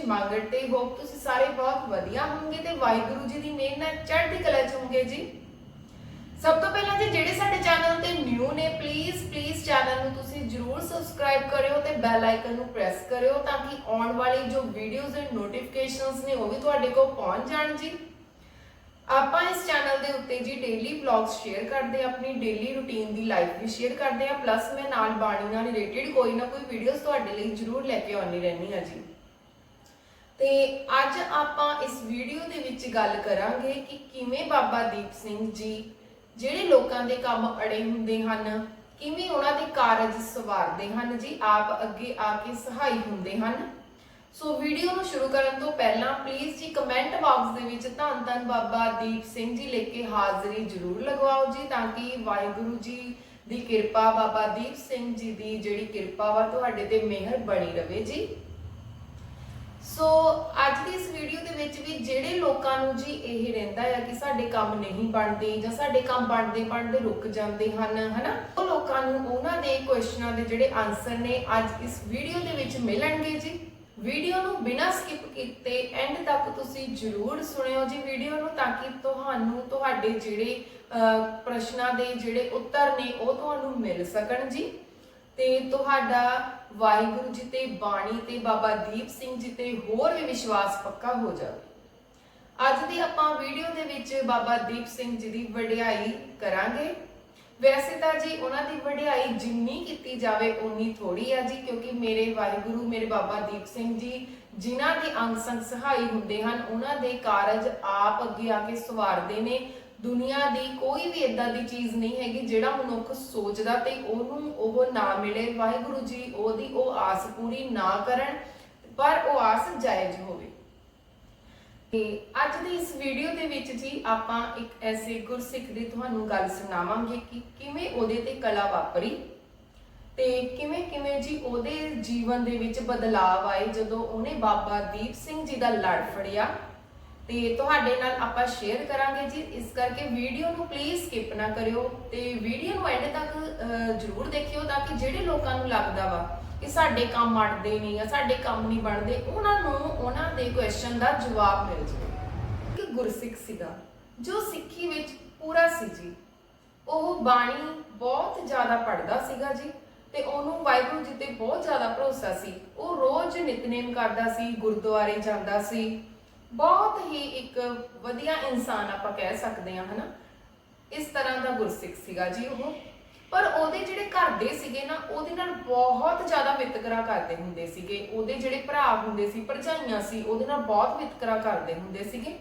ਖੁਸ਼ੀ ਮੰਗਣ ਤੇ ਹੋਪ ਤੁਸੀਂ ਸਾਰੇ ਬਹੁਤ ਵਧੀਆ ਹੋਵੋਗੇ ਤੇ ਵਾਹਿਗੁਰੂ ਜੀ ਦੀ ਮਿਹਰ ਨਾਲ ਚੜ੍ਹਦੀ ਕਲਾ ਚ ਹੋਵੋਗੇ ਜੀ। ਸਭ ਤੋਂ ਪਹਿਲਾਂ ਜੀ, ਜਿਹੜੇ ਸਾਡੇ ਚੈਨਲ ਤੇ ਨਿਊ ਨੇ ਪਲੀਜ਼ ਪਲੀਜ਼ ਚੈਨਲ ਨੂੰ ਤੁਸੀਂ ਜਰੂਰ ਸਬਸਕ੍ਰਾਈਬ ਕਰਿਓ ਤੇ ਬੈਲ ਆਈਕਨ ਨੂੰ ਪ੍ਰੈਸ ਕਰਿਓ ਤਾਂ ਕਿ ਆਉਣ ਵਾਲੀ ਜੋ ਵੀਡੀਓਜ਼ ਐਂਡ ਨੋਟੀਫਿਕੇਸ਼ਨਸ ਨੇ, ਉਹ ਵੀ ਤੁਹਾਡੇ ਕੋਲ ਪਹੁੰਚ ਜਾਣ ਜੀ। ਆਪਾਂ ਇਸ ਚੈਨਲ ਦੇ ਉੱਤੇ ਜੀ ਡੇਲੀ ਵਲੌਗਸ ਸ਼ੇਅਰ ਕਰਦੇ ਆ ਆਪਣੀ ਡੇਲੀ ਰੁਟੀਨ ਦੀ ਲਾਈਫ ਵੀ ਸ਼ੇਅਰ ਕਰਦੇ ਆ ਪਲੱਸ ਮੈਂ ਨਾਲ ਬਾਣੀ ਨਾਲ ਰਿਲੇਟਡ ਕੋਈ ਨਾ ਕੋਈ ਵੀਡੀਓਜ਼ ਤੁਹਾਡੇ ਲਈ ਜਰੂਰ ਲੈ ਕੇ ਆਉਣੀ ਰਹਿਣੀ ਆ ਜੀ। ਤੇ ਅੱਜ ਆਪਾਂ ਇਸ ਵੀਡੀਓ ਦੇ ਵਿੱਚ ਗੱਲ ਕਰਾਂਗੇ ਕਿ ਕਿਵੇਂ ਬਾਬਾ ਦੀਪ ਸਿੰਘ ਜੀ, ਜਿਹੜੇ ਲੋਕਾਂ ਦੇ ਕੰਮ ਅੜੇ ਹੁੰਦੇ ਹਨ, ਕਿਵੇਂ ਉਹਨਾਂ ਦੇ ਕਾਰਜ ਸਵਾਰਦੇ ਹਨ, ਜੀ ਆਪ ਅੱਗੇ ਆ ਕੇ ਸਹਾਈ ਹੁੰਦੇ ਹਨ। ਸੋ ਵੀਡੀਓ ਨੂੰ ਸ਼ੁਰੂ ਕਰਨ ਤੋਂ ਪਹਿਲਾਂ ਪਲੀਜ਼ ਜੀ ਕਮੈਂਟ ਬਾਕਸ ਦੇ ਵਿੱਚ ਧੰਨ ਧੰਨ ਬਾਬਾ ਦੀਪ ਸਿੰਘ ਜੀ ਲਿਖ ਕੇ ਹਾਜ਼ਰੀ ਜ਼ਰੂਰ ਲਗਵਾਓ ਜੀ, ਤਾਂ ਕਿ ਵਾਹਿਗੁਰੂ ਜੀ ਦੀ ਕਿਰਪਾ ਬਾਬਾ ਦੀਪ ਸਿੰਘ ਜੀ ਦੀ ਜਿਹੜੀ ਕਿਰਪਾ ਵਾ, ਤੁਹਾਡੇ ਤੇ ਮਿਹਰ ਬਣੀ ਰਵੇ ਜੀ। ਸੋ ਅੱਜ ਦੀ ਇਸ ਵੀਡੀਓ ਦੇ ਵਿੱਚ ਵੀ ਜਿਹੜੇ ਲੋਕਾਂ ਨੂੰ ਜੀ ਇਹ ਰਹਿੰਦਾ ਹੈ ਕਿ ਸਾਡੇ ਕੰਮ ਨਹੀਂ ਬਣਦੇ ਜਾਂ ਸਾਡੇ ਕੰਮ ਬਣਦੇ ਬਣਦੇ ਰੁਕ ਜਾਂਦੇ ਹਨ, ਹਨਾ? ਉਹ ਲੋਕਾਂ ਨੂੰ ਉਹਨਾਂ ਦੇ ਕੁਐਸਚਨਾਂ ਦੇ ਜਿਹੜੇ ਆਨਸਰ ਨੇ ਅੱਜ ਇਸ ਵੀਡੀਓ ਦੇ ਵਿੱਚ ਮਿਲਣਗੇ ਜੀ। ਵੀਡੀਓ ਨੂੰ ਬਿਨਾਂ ਸਕਿਪ ਕੀਤੇ ਐਂਡ ਤੱਕ ਤੁਸੀਂ ਜਰੂਰ ਸੁਣਿਓ ਜੀ ਵੀਡੀਓ ਨੂੰ ਤਾਂ ਕਿ ਤੁਹਾਨੂੰ ਤੁਹਾਡੇ ਜਿਹੜੇ ਪ੍ਰਸ਼ਨਾਂ ਦੇ ਜਿਹੜੇ ਉੱਤਰ ਨੇ ਉਹ ਤੁਹਾਨੂੰ ਮਿਲ ਸਕਣ ਜੀ। ਤੇ ਤੁਹਾਡਾ ਵਾਹਿਗੁਰੂ ਜੀ ਤੇ ਬਾਣੀ ਤੇ ਬਾਬਾ ਦੀਪ ਸਿੰਘ ਜੀ ਤੇ ਹੋਰ ਵੀ ਵਿਸ਼ਵਾਸ ਪੱਕਾ ਹੋ ਜਾਵੇ। ਅੱਜ ਦੀ ਆਪਾਂ ਵੀਡੀਓ ਦੇ ਵਿੱਚ ਬਾਬਾ ਦੀਪ ਸਿੰਘ ਜੀ ਦੀ ਵਡਿਆਈ ਕਰਾਂਗੇ। ਵੈਸੇ ਤਾਂ ਜੀ ਉਹਨਾਂ ਦੀ ਵਡਿਆਈ ਜਿੰਨੀ ਕੀਤੀ ਜਾਵੇ ਉਨੀ ਥੋੜੀ ਆ ਜੀ, ਕਿਉਂਕਿ ਮੇਰੇ ਵਾਹਿਗੁਰੂ, ਮੇਰੇ ਬਾਬਾ ਦੀਪ ਸਿੰਘ ਜੀ ਜਿਨ੍ਹਾਂ ਦੀ ਅੰਗ ਸੰਗ ਸਹਾਈ ਹੁੰਦੇ ਹਨ, ਉਹਨਾਂ ਦੇ ਕਾਰਜ ਆਪ ਅੱਗੇ ਆ ਕੇ ਸਵਾਰਦੇ ਨੇ। ਦੁਨੀਆ ਦੀ ਕੋਈ ਵੀ ਇਦਾਂ ਦੀ ਚੀਜ਼ ਨਹੀਂ ਹੈਗੀ ਜਿਹੜਾ ਮਨੁੱਖ ਸੋਚਦਾ ਤੇ ਉਹਨੂੰ ਉਹ ਨਾ ਮਿਲੇ। ਵਾਹਿਗੁਰੂ ਜੀ, ਉਹਦੀ ਉਹ ਆਸ ਪੂਰੀ ਨਾ ਕਰਨ, ਪਰ ਉਹ ਆਸ ਜਾਇਜ਼ ਹੋਵੇ। ਤੇ ਅੱਜ ਦੀ ਇਸ ਵੀਡੀਓ ਦੇ ਵਿੱਚ ਜੀ ਆਪਾਂ ਇੱਕ ਐਸੇ ਗੁਰਸਿੱਖ ਦੀ ਤੁਹਾਨੂੰ ਗੱਲ ਸੁਣਾਵਾਂਗੇ ਕਿ ਕਿਵੇਂ ਉਹਦੇ ਤੇ ਕਲਾ ਵਾਪਰੀ ਤੇ ਕਿਵੇਂ ਕਿਵੇਂ ਜੀ ਉਹਦੇ ਜੀਵਨ ਦੇ ਵਿੱਚ ਬਦਲਾਅ ਆਏ ਜਦੋਂ ਉਹਨੇ ਬਾਬਾ ਦੀਪ ਸਿੰਘ ਜੀ ਦਾ ਲੜ ਫੜਿਆ। ਤੇ ਤੁਹਾਡੇ ਨਾਲ ਆਪਾਂ ਸ਼ੇਅਰ ਕਰਾਂਗੇ ਜੀ। ਇਸ ਕਰਕੇ ਵੀਡੀਓ ਨੂੰ ਪਲੀਜ਼ ਸਕਿਪ ਨਾ ਕਰਿਓ ਤੇ ਵੀਡੀਓ ਨੂੰ ਐਂਡ ਤੱਕ ਜ਼ਰੂਰ ਦੇਖਿਓ ਤਾਂ ਕਿ ਜਿਹੜੇ ਲੋਕਾਂ ਨੂੰ ਲੱਗਦਾ ਵਾ ਕਿ ਸਾਡੇ ਕੰਮ ਅੜਦੇ ਨਹੀਂ ਜਾਂ ਸਾਡੇ ਕੰਮ ਨਹੀਂ ਬਣਦੇ, ਉਹਨਾਂ ਨੂੰ ਉਹਨਾਂ ਦੇ ਕੁਐਸਚਨ ਦਾ ਜਵਾਬ ਮਿਲ ਜਾਵੇ। ਇੱਕ ਗੁਰਸਿੱਖ ਸੀਗਾ, ਜੋ ਸਿੱਖੀ ਵਿੱਚ ਪੂਰਾ ਸੀ ਜੀ। ਉਹ ਬਾਣੀ ਬਹੁਤ ਜ਼ਿਆਦਾ ਪੜ੍ਹਦਾ ਸੀਗਾ ਜੀ ਤੇ ਉਹਨੂੰ ਵਾਹਿਗੁਰੂ ਜੀ ਤੇ ਬਹੁਤ ਜ਼ਿਆਦਾ ਭਰੋਸਾ ਸੀ। ਉਹ ਰੋਜ਼ ਨਿਤਨੇਮ ਕਰਦਾ ਸੀ, ਗੁਰਦੁਆਰੇ ਜਾਂਦਾ ਸੀ। ਬਹੁਤ ਹੀ ਇੱਕ ਵਧੀਆ ਇਨਸਾਨ ਆਪਾਂ ਕਹਿ ਸਕਦੇ ਹਾਂ, ਹਨਾ? ਇਸ ਤਰ੍ਹਾਂ ਦਾ ਗੁਰਸਿੱਖ ਸੀਗਾ ਜੀ ਉਹ। ਪਰ ਉਹਦੇ ਜਿਹੜੇ ਘਰ ਦੇ ਸੀਗੇ ਨਾ, ਉਹਦੇ ਨਾਲ ਬਹੁਤ ਜ਼ਿਆਦਾ ਵਿਤਕਰਾ ਕਰਦੇ ਹੁੰਦੇ ਸੀਗੇ। ਉਹਦੇ ਜਿਹੜੇ ਭਰਾ ਹੁੰਦੇ ਸੀ, ਭਰਜਾਈਆਂ ਸੀ, ਉਹਦੇ ਨਾਲ ਬਹੁਤ ਵਿਤਕਰਾ ਕਰਦੇ ਹੁੰਦੇ ਸੀਗੇ।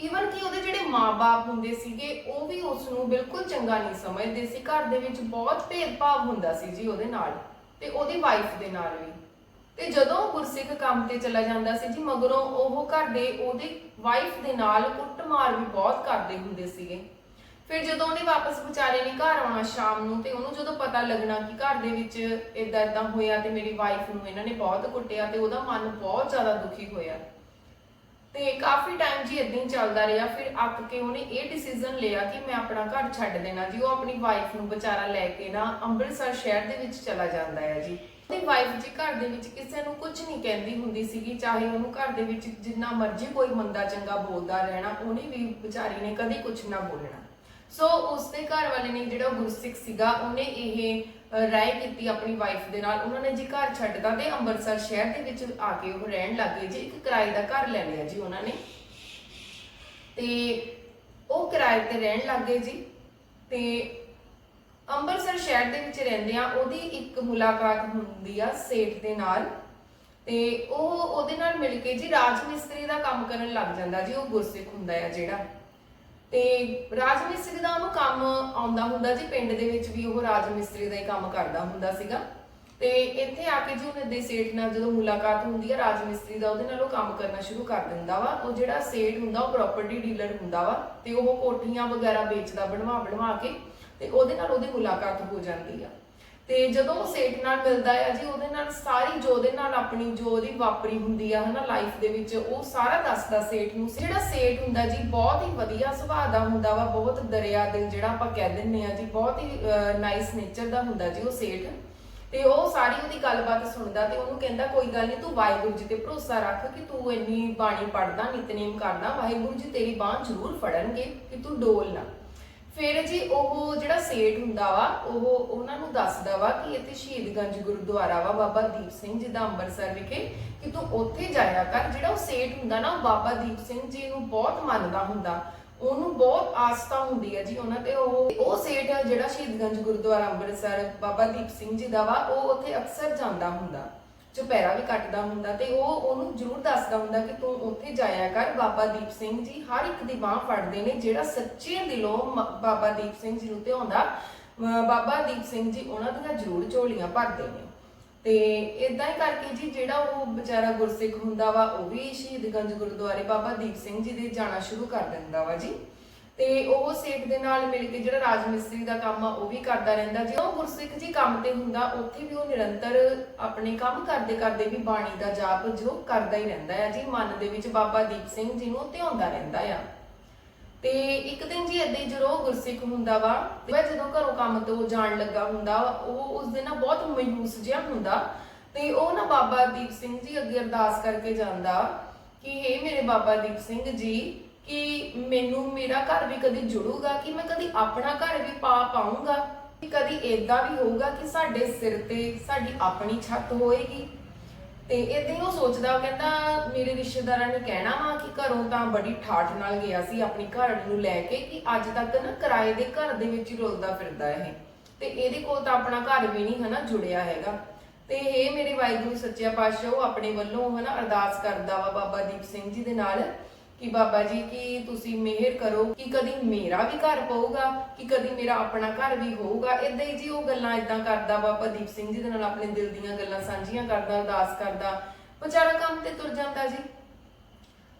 ਈਵਨ ਕਿ ਉਹਦੇ ਜਿਹੜੇ ਮਾਪੇ ਹੁੰਦੇ ਸੀਗੇ, ਉਹ ਵੀ ਉਸ ਨੂੰ ਬਿਲਕੁਲ ਚੰਗਾ ਨਹੀਂ ਸਮਝਦੇ ਸੀ। ਘਰ ਦੇ ਵਿੱਚ ਬਹੁਤ ਭੇਦਭਾਵ ਹੁੰਦਾ ਸੀ ਜੀ ਉਹਦੇ ਨਾਲ ਤੇ ਉਹਦੀ ਵਾਈਫ ਦੇ ਨਾਲ ਵੀ। ਤੇ ਜਦੋਂ ਗੁਰਸਿੱਖ ਕੰਮ ਤੇ ਚਲਾ ਜਾਂਦਾ ਸੀ ਜੀ, ਮਗਰੋਂ ਉਹ ਘਰ ਦੇ ਉਹਦੀ ਵਾਈਫ ਦੇ ਨਾਲ ਕੁੱਟਮਾਰ ਵੀ ਬਹੁਤ ਕਰਦੇ ਹੁੰਦੇ ਸੀਗੇ। ਫਿਰ ਜਦੋਂ ਉਹਨੇ ਵਾਪਸ ਵਿਚਾਰੇ ਨੇ ਘਰ ਆਉਣਾ ਸ਼ਾਮ ਨੂੰ ਤੇ ਉਹਨੂੰ ਜਦੋਂ ਪਤਾ ਲੱਗਣਾ ਕਿ ਘਰ ਦੇ ਵਿੱਚ ਇਦਾਂ ਇਦਾਂ ਹੋਇਆ ਤੇ ਮੇਰੀ ਵਾਈਫ ਨੂੰ ਇਹਨਾਂ ਨੇ ਬਹੁਤ ਕੁੱਟਿਆ ਤੇ ਉਹਦਾ ਮਨ ਬਹੁਤ ਜ਼ਿਆਦਾ ਦੁਖੀ ਹੋਇਆ। ਤੇ ਕਾਫੀ ਟਾਈਮ ਜੀ ਇਦਾਂ ਹੀ ਚੱਲਦਾ ਰਿਹਾ, ਫਿਰ ਅੱਕ ਕੇ ਉਹਨੇ ਇਹ ਡਿਸੀਜਨ ਲਿਆ ਕਿ ਮੈਂ ਆਪਣਾ ਘਰ ਛੱਡ ਦੇਣਾ ਜੀ, ਉਹ ਆਪਣੀ ਵਾਈਫ ਨੂੰ ਵਿਚਾਰਾ ਲੈ ਕੇ ਨਾ ਅੰਮ੍ਰਿਤਸਰ ਸ਼ਹਿਰ ਦੇ ਵਿੱਚ ਚਲਾ ਜਾਂਦਾ ਹੈ ਜੀ। ਉਹਦੀ ਵਾਈਫ ਜੀ ਘਰ ਦੇ ਵਿੱਚ ਕਿਸੇ ਨੂੰ ਕੁਝ ਨਹੀਂ ਕਹਿੰਦੀ ਹੁੰਦੀ ਸੀਗੀ, ਚਾਹੇ ਉਹਨੂੰ ਘਰ ਦੇ ਵਿੱਚ ਜਿੰਨਾ ਮਰਜ਼ੀ ਕੋਈ ਮੰਦਾ ਚੰਗਾ ਬੋਲਦਾ ਰਹਿਣਾ, ਉਹਨੇ ਵੀ ਵਿਚਾਰੀ ਨੇ ਕਦੀ ਕੁਝ ਨਾ ਬੋਲਣਾ। ਸੋ ਉਸਦੇ ਘਰ ਵਾਲੇ ਨੇ ਜਿਹੜਾ ਗੁਰਸਿੱਖ ਸੀਗਾ, ਉਹਨੇ ਇਹ ਰਾਏ ਕੀਤੀ ਆਪਣੀ ਵਾਈਫ ਦੇ ਨਾਲ। ਉਹਨਾਂ ਨੇ ਜੀ ਘਰ ਛੱਡਦਾ ਤੇ ਅੰਮ੍ਰਿਤਸਰ ਸ਼ਹਿਰ ਦੇ ਵਿੱਚ ਆ ਕੇ ਉਹ ਰਹਿਣ ਲੱਗ ਗਏ ਜੀ। ਇੱਕ ਕਿਰਾਏ ਦਾ ਘਰ ਲੈ ਲਿਆ ਜੀ ਉਹਨਾਂ ਨੇ। ਤੇ ਉਹ ਕਿਰਾਏ ਤੇ ਰਹਿਣ ਲੱਗ ਗਏ ਜੀ। ਤੇ ਅੰਮ੍ਰਿਤਸਰ ਸ਼ਹਿਰ ਦੇ ਵਿੱਚ ਰਹਿੰਦਿਆਂ ਉਹਦੀ ਇੱਕ ਮੁਲਾਕਾਤ ਹੁੰਦੀ ਆ ਸੇਠ ਦੇ ਨਾਲ। ਤੇ ਉਹ ਉਹਦੇ ਨਾਲ ਮਿਲ ਕੇ ਜੀ ਰਾਜ ਮਿਸਤਰੀ ਦਾ ਕੰਮ ਕਰਨ ਲੱਗ ਜਾਂਦਾ ਜੀ, ਉਹ ਗੁਰਸਿੱਖ ਹੁੰਦਾ ਆ ਜਿਹੜਾ। ਤੇ ਰਾਜ ਮਿਸਤਰੀ ਦਾ ਉਹਨੂੰ ਕੰਮ ਆਉਂਦਾ ਹੁੰਦਾ ਜੀ, ਪਿੰਡ ਦੇ ਵਿੱਚ ਵੀ ਉਹ ਰਾਜ ਮਿਸਤਰੀ ਦਾ ਹੀ ਕੰਮ ਕਰਦਾ ਹੁੰਦਾ ਸੀਗਾ। ਤੇ ਇੱਥੇ ਆ ਕੇ ਜੀ ਉਹਨੇ ਦੇ ਸੇਠ ਨਾਲ ਜਦੋਂ ਮੁਲਾਕਾਤ ਹੁੰਦੀ ਹੈ ਰਾਜ ਮਿਸਤਰੀ ਦਾ ਉਹਦੇ ਨਾਲ ਉਹ ਕੰਮ ਕਰਨਾ ਸ਼ੁਰੂ ਕਰ ਦਿੰਦਾ ਵਾ। ਉਹ ਜਿਹੜਾ ਸੇਠ ਹੁੰਦਾ, ਉਹ ਪ੍ਰਾਪਰਟੀ ਡੀਲਰ ਹੁੰਦਾ ਵਾ। ਤੇ ਉਹ ਕੋਠੀਆਂ ਵਗੈਰਾ ਵੇਚਦਾ ਬਣਵਾ ਬਣਵਾ ਕੇ। ਤੇ ਉਹਦੇ ਨਾਲ ਉਹਦੀ ਮੁਲਾਕਾਤ ਹੋ ਜਾਂਦੀ ਆ। ਤੇ ਜਦੋਂ ਉਹ ਸੇਠ ਨਾਲ ਮਿਲਦਾ ਆ ਜੀ, ਉਹਦੇ ਨਾਲ ਸਾਰੀ ਜੋ ਉਹਦੇ ਨਾਲ ਆਪਣੀ ਜੋ ਉਹਦੀ ਵਾਪਰੀ ਹੁੰਦੀ ਆ, ਹਨਾ ਲਾਈਫ ਦੇ ਵਿੱਚ, ਉਹ ਸਾਰਾ ਦੱਸਦਾ ਸੇਠ ਨੂੰ। ਜਿਹੜਾ ਸੇਠ ਹੁੰਦਾ ਜੀ, ਬਹੁਤ ਹੀ ਵਧੀਆ ਸੁਭਾਅ ਦਾ ਹੁੰਦਾ ਵਾ, ਬਹੁਤ ਦਰਿਆ ਦਿਲ ਜਿਹੜਾ ਆਪਾਂ ਕਹਿ ਦਿੰਨੇ ਆ ਜੀ, ਬਹੁਤ ਹੀ ਨਾਈਸ ਨੇਚਰ ਦਾ ਹੁੰਦਾ ਜੀ ਉਹ ਸੇਠ। ਤੇ ਉਹ ਸਾਰੀ ਉਹਦੀ ਗੱਲਬਾਤ ਸੁਣਦਾ ਤੇ ਉਹਨੂੰ ਕਹਿੰਦਾ, ਕੋਈ ਗੱਲ ਨਹੀਂ ਤੂੰ ਵਾਹਿਗੁਰੂ ਜੀ ਤੇ ਭਰੋਸਾ ਰੱਖ ਕਿ ਤੂੰ ਇੰਨੀ ਬਾਣੀ ਪੜਦਾ ਨਿਤਨੇਮ ਕਰਦਾ, ਵਾਹਿਗੁਰੂ ਜੀ ਤੇਰੀ ਬਾਹ ਜ਼ਰੂਰ ਫੜਨਗੇ ਕਿ ਤੂੰ ਡੋਲ ਨਾ। ਫਿਰ ਜੀ ਉਹ ਜਿਹੜਾ ਸੇਠ ਹੁੰਦਾ ਵਾ, ਉਹ ਉਹਨਾਂ ਨੂੰ ਦੱਸਦਾ ਵਾ ਕਿ ਇੱਥੇ ਸ਼ਹੀਦਗੰਜ ਗੁਰਦੁਆਰਾ ਵਾ, ਬਾਬਾ ਦੀਪ ਸਿੰਘ ਜੀ ਦਾ ਅੰਮ੍ਰਿਤਸਰ ਵਿਖੇ, ਕਿ ਤੂੰ ਉੱਥੇ ਜਾਇਆ ਕਰ। ਜਿਹੜਾ ਉਹ ਸੇਠ ਹੁੰਦਾ ਨਾ, ਉਹ ਬਾਬਾ ਦੀਪ ਸਿੰਘ ਜੀ ਨੂੰ ਬਹੁਤ ਮੰਨਦਾ ਹੁੰਦਾ। ਉਹਨੂੰ ਬਹੁਤ ਆਸਥਾ ਹੁੰਦੀ ਹੈ ਜੀ ਉਹਨਾਂ ਤੇ। ਉਹ ਉਹ ਸੇਠ ਜਿਹੜਾ ਸ਼ਹੀਦਗੰਜ ਗੁਰਦੁਆਰਾ ਅੰਮ੍ਰਿਤਸਰ ਬਾਬਾ ਦੀਪ ਸਿੰਘ ਜੀ ਦਾ ਵਾ, ਉਹ ਉੱਥੇ ਅਕਸਰ ਜਾਂਦਾ ਹੁੰਦਾ। ਚੁਪਹਿਰਾ ਵੀ ਕੱਟਦਾ ਹੁੰਦਾ ਤੇ ਉਹ ਉਹਨੂੰ ਜ਼ਰੂਰ ਦੱਸਦਾ ਹੁੰਦਾ ਕਿ ਤੂੰ ਉੱਥੇ ਜਾਇਆ ਕਰ, ਬਾਬਾ ਦੀਪ ਸਿੰਘ ਜੀ ਹਰ ਇੱਕ ਦੀ ਬਾਹ ਫੜਦੇ ਨੇ, ਜਿਹੜਾ ਸੱਚੇ ਦਿਲੋਂ ਬਾਬਾ ਦੀਪ ਸਿੰਘ ਜੀ ਨੂੰ ਧਿਆਉਂਦਾ, ਅਹ ਬਾਬਾ ਦੀਪ ਸਿੰਘ ਜੀ ਉਹਨਾਂ ਦੀਆਂ ਜ਼ਰੂਰ ਝੋਲੀਆਂ ਭਰਦੇ ਨੇ। ਤੇ ਇਦਾਂ ਹੀ ਕਰਕੇ ਜੀ ਜਿਹੜਾ ਉਹ ਵਿਚਾਰਾ ਗੁਰਸਿੱਖ ਹੁੰਦਾ ਵਾ, ਉਹ ਵੀ ਸ਼ਹੀਦਗੰਜ ਗੁਰਦੁਆਰੇ ਬਾਬਾ ਦੀਪ ਸਿੰਘ ਜੀ ਦੇ ਜਾਣਾ ਸ਼ੁਰੂ ਕਰ ਦਿੰਦਾ ਵਾ ਜੀ। ਤੇ ਉਹ ਸੇਠ ਦੇ ਨਾਲ ਮਿਲ ਕੇ ਜਿਹੜਾ ਰਾਜ ਮਿਸਤਰੀ ਦਾ ਕੰਮ ਆ, ਉਹ ਵੀ ਕਰਦਾ ਰਹਿੰਦਾ। ਜੀ ਗੁਰਸਿੱਖ ਜੀ ਕੰਮ ਤੇ ਹੁੰਦਾ, ਉੱਥੇ ਵੀ ਉਹ ਨਿਰੰਤਰ ਆਪਣੇ ਕੰਮ ਕਰਦੇ ਕਰਦੇ ਵੀ ਬਾਣੀ ਦਾ ਜਾਪ ਜੋ ਕਰਦਾ ਹੀ ਰਹਿੰਦਾ ਹੈ ਜੀ। ਮਨ ਦੇ ਵਿੱਚ ਬਾਬਾ ਦੀਪ ਸਿੰਘ ਜੀ ਨੂੰ ਧਿਆਉਂਦਾ ਰਹਿੰਦਾ ਆ। ਤੇ ਇੱਕ ਦਿਨ ਜੀ ਏਦਾਂ ਜਦੋਂ ਗੁਰਸਿੱਖ ਹੁੰਦਾ ਵਾ ਤੇ ਜਦੋਂ ਘਰੋਂ ਕੰਮ ਤੋਂ ਜਾਣ ਲੱਗਾ ਹੁੰਦਾ, ਉਹ ਉਸ ਦਿਨ ਨਾ ਬਹੁਤ ਮਾਯੂਸ ਜਿਹਾ ਹੁੰਦਾ। ਤੇ ਉਹ ਨਾ ਬਾਬਾ ਦੀਪ ਸਿੰਘ ਜੀ ਅੱਗੇ ਅਰਦਾਸ ਕਰਕੇ ਜਾਂਦਾ ਕਿ हे ਮੇਰੇ ਬਾਬਾ ਦੀਪ ਸਿੰਘ ਜੀ ਕਿ ਮੈਨੂੰ ਮੇਰਾ ਘਰ ਵੀ ਕਦੀ ਜੁੜੂਗਾ, ਕਿ ਮੈਂ ਕਦੀ ਆਪਣਾ ਘਰ ਵੀ ਪਾ ਪਾਉਂਗਾ ਕਿ ਕਦੀ ਏਦਾਂ ਵੀ ਹੋਊਗਾ ਕਿ ਸਾਡੇ ਸਿਰ ਤੇ ਸਾਡੀ ਆਪਣੀ ਛੱਤ ਹੋਏਗੀ। ਤੇ ਇਦਾਂ ਹੀ ਉਹ ਸੋਚਦਾ, ਉਹ ਕਹਿੰਦਾ, ਮੇਰੇ ਰਿਸ਼ਤੇਦਾਰਾਂ ਨੇ ਕਹਿਣਾ ਵਾ ਕਿ ਘਰੋਂ ਤਾਂ ਬੜੀ ਠਾਠ ਨਾਲ ਗਿਆ ਸੀ ਆਪਣੀ ਘਰ ਨੂੰ ਲੈ ਕੇ, ਕਿ ਅੱਜ ਤੱਕ ਨਾ ਕਿਰਾਏ ਦੇ ਘਰ ਦੇ ਵਿੱਚ ਹੀ ਰੁਲਦਾ ਫਿਰਦਾ ਇਹ। ਤੇ ਇਹਦੇ ਕੋਲ ਤਾਂ ਆਪਣਾ ਘਰ ਵੀ ਨਹੀਂ ਹਨਾ ਜੁੜਿਆ ਹੈਗਾ। ਤੇ ਇਹ ਮੇਰੇ ਵਾਹਿਗੁਰੂ ਸੱਚਿਆ ਪਾਤਸ਼ਾਹ ਉਹ ਆਪਣੇ ਵੱਲੋਂ ਹਨਾ ਅਰਦਾਸ ਕਰਦਾ ਵਾ ਬਾਬਾ ਦੀਪ ਸਿੰਘ ਜੀ ਦੇ ਨਾਲ। ਕਿ ਬਾਬਾ ਜੀ, ਕਿ ਤੁਸੀਂ ਮਿਹਰ ਕਰੋ, ਕਿ ਕਦੀ ਮੇਰਾ ਵੀ ਘਰ ਪਊਗਾ, ਕਿ ਕਦੀ ਮੇਰਾ ਆਪਣਾ ਘਰ ਵੀ ਹੋਊਗਾ। ਇਦਾਂ ਹੀ ਜੀ ਉਹ ਗੱਲਾਂ ਇਦਾਂ ਕਰਦਾ ਬਾਬਾ ਦੀਪ ਸਿੰਘ ਜੀ ਦੇ ਨਾਲ, ਆਪਣੇ ਦਿਲ ਦੀਆਂ ਗੱਲਾਂ ਸਾਂਝੀਆਂ ਕਰਦਾ ਅਰਦਾਸ ਕਰਦਾ। ਵਿਚਾਰਾ ਕੰਮ ਤੇ ਤੁਰ ਜਾਂਦਾ ਜੀ।